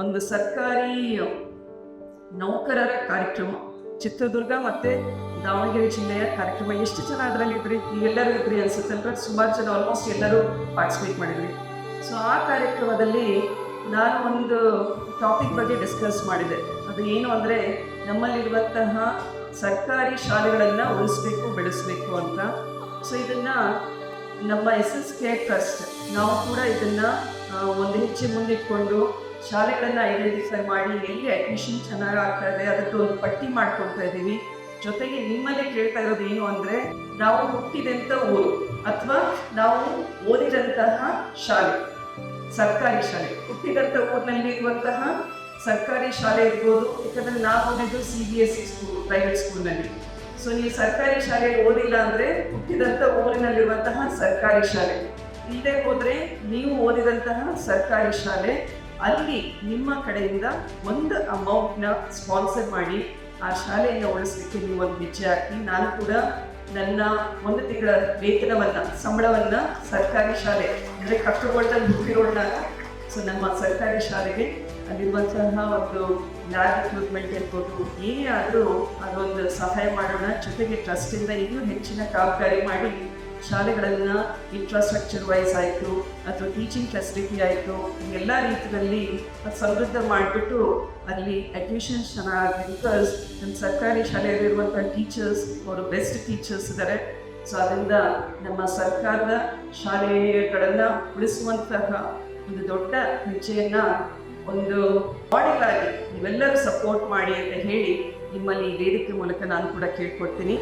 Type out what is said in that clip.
ಒಂದು ಸರ್ಕಾರಿ ನೌಕರರ ಕಾರ್ಯಕ್ರಮ. ಚಿತ್ರದುರ್ಗ ಮತ್ತು ದಾವಣಗೆರೆ ಜಿಲ್ಲೆಯ ಕಾರ್ಯಕ್ರಮ. ಎಷ್ಟು ಜನ ಅದರಲ್ಲಿ ಇದ್ರಿ? ನೀವೆಲ್ಲರೂ ಇದ್ರಿ ಅನ್ಸುತ್ತೆ ಅಲ್ವಾ? ಸುಮಾರು ಜನ ಆಲ್ಮೋಸ್ಟ್ ಎಲ್ಲರೂ ಪಾರ್ಟಿಸಿಪೇಟ್ ಮಾಡಿದ್ರಿ. ಸೊ ಆ ಕಾರ್ಯಕ್ರಮದಲ್ಲಿ ನಾನು ಒಂದು ಟಾಪಿಕ್ ಬಗ್ಗೆ ಡಿಸ್ಕಸ್ ಮಾಡಿದೆ. ಅದು ಏನು ಅಂದರೆ, ನಮ್ಮಲ್ಲಿರುವಂತಹ ಸರ್ಕಾರಿ ಶಾಲೆಗಳನ್ನು ಉಳಿಸ್ಬೇಕು, ಬೆಳೆಸಬೇಕು ಅಂತ. ಸೊ ಇದನ್ನು ನಮ್ಮ ಎಸ್ ಎಸ್ ಕೆ ಟ್ರಸ್ಟ್ ನಾವು ಕೂಡ ಇದನ್ನು ಒಂದು ಹೆಜ್ಜೆ ಮುಂದಿಟ್ಕೊಂಡು ಶಾಲೆಗಳನ್ನು ಐಡೆಂಟಿಫೈ ಮಾಡಿ ಎಲ್ಲಿ ಅಡ್ಮಿಷನ್ ಚೆನ್ನಾಗಿ ಆಗ್ತಾ ಇದೆ, ಅದಕ್ಕೆ ಒಂದು ಪಟ್ಟಿ ಮಾಡ್ಕೊಳ್ತಾ ಇದ್ದೀವಿ. ಜೊತೆಗೆ ನಿಮ್ಮಲ್ಲೇ ಕೇಳ್ತಾ ಇರೋದು ಏನು ಅಂದರೆ, ನಾವು ಹುಟ್ಟಿದಂಥ ಊರು ಅಥವಾ ನಾವು ಓದಿದಂತಹ ಶಾಲೆ, ಸರ್ಕಾರಿ ಶಾಲೆ. ಹುಟ್ಟಿದಂಥ ಊರಿನಲ್ಲಿ ಇರುವಂತಹ ಸರ್ಕಾರಿ ಶಾಲೆ ಇರ್ಬೋದು, ಯಾಕಂದರೆ ನಾವು ಓದಿದ್ದು C B S C school private ಸ್ಕೂಲ್ನಲ್ಲಿ ಸೊ ನೀವು ಸರ್ಕಾರಿ ಶಾಲೆಯಲ್ಲಿ ಓದಿಲ್ಲ ಅಂದ್ರೆ ಹುಟ್ಟಿದಂಥ ಊರಿನಲ್ಲಿರುವಂತಹ ಸರ್ಕಾರಿ ಶಾಲೆ. ಇಲ್ಲದೆ ಹೋದರೆ ನೀವು ಓದಿದಂತಹ ಸರ್ಕಾರಿ ಶಾಲೆ, ಅಲ್ಲಿ ನಿಮ್ಮ ಕಡೆಯಿಂದ ಒಂದು ಅಮೌಂಟ್ನ ಸ್ಪಾನ್ಸರ್ ಮಾಡಿ ಆ ಶಾಲೆಯನ್ನು ಉಳಿಸ್ಲಿಕ್ಕೆ ನೀವು ಒಂದು ಹೆಜ್ಜೆ ಹಾಕಿ, ನಾನು ಕೂಡ ನನ್ನ ಒಂದು ತಿಂಗಳ ವೇತನವನ್ನ, ಸಂಬಳವನ್ನ ಸರ್ಕಾರಿ ಶಾಲೆ, ಅಂದರೆ ಕಷ್ಟಗೊಳ್ದಲ್ಲಿ ಹುಟ್ಟಿರೋಣ ಸೊ ನಮ್ಮ ಸರ್ಕಾರಿ ಶಾಲೆಗೆ ಅಲ್ಲಿರುವಂತಹ ಒಂದು ಲ್ಯಾಬ್ ಎಕ್ವಿಪ್ಮೆಂಟ್ ಇರ್ಬೋದು, ಏನೇ ಆದರೂ ಅದೊಂದು ಸಹಾಯ ಮಾಡೋಣ. ಜೊತೆಗೆ ಟ್ರಸ್ಟಿಂದ ಇನ್ನೂ ಹೆಚ್ಚಿನ ಕಾಮಗಾರಿ ಮಾಡಿ ಶಾಲೆಗಳನ್ನು ಇನ್ಫ್ರಾಸ್ಟ್ರಕ್ಚರ್ ವೈಸ್ ಆಯಿತು, ಅಥವಾ ಟೀಚಿಂಗ್ ಫೆಸಿಲಿಟಿ ಆಯಿತು ಎಲ್ಲ ರೀತಿಯಲ್ಲಿ ಸಮೃದ್ಧ ಮಾಡಿಬಿಟ್ಟು ಅಲ್ಲಿ ಅಡ್ಮಿಷನ್ ಚೆನ್ನಾಗಿ ಬಿಕಾಸ್ ನಮ್ಮ ಸರ್ಕಾರಿ ಶಾಲೆಯಲ್ಲಿರುವಂಥ ಟೀಚರ್ಸ್ ಅವರು ಬೆಸ್ಟ್ ಟೀಚರ್ಸ್ ಇದ್ದಾರೆ ಸೊ ಅದರಿಂದ ನಮ್ಮ ಸರ್ಕಾರದ ಶಾಲೆಗಳನ್ನು ಉಳಿಸುವಂತಹ ಒಂದು ದೊಡ್ಡ ಹೆಜ್ಜೆಯನ್ನ ಒಂದು ಮಾಡೆಲ್ ಆಗಿ ನೀವೆಲ್ಲರೂ ಸಪೋರ್ಟ್ ಮಾಡಿ ಅಂತ ಹೇಳಿ ನಿಮ್ಮಲ್ಲಿ ವೇದಿಕೆ ಮೂಲಕ ನಾನು ಕೂಡ ಕೇಳ್ಕೊಡ್ತೀನಿ.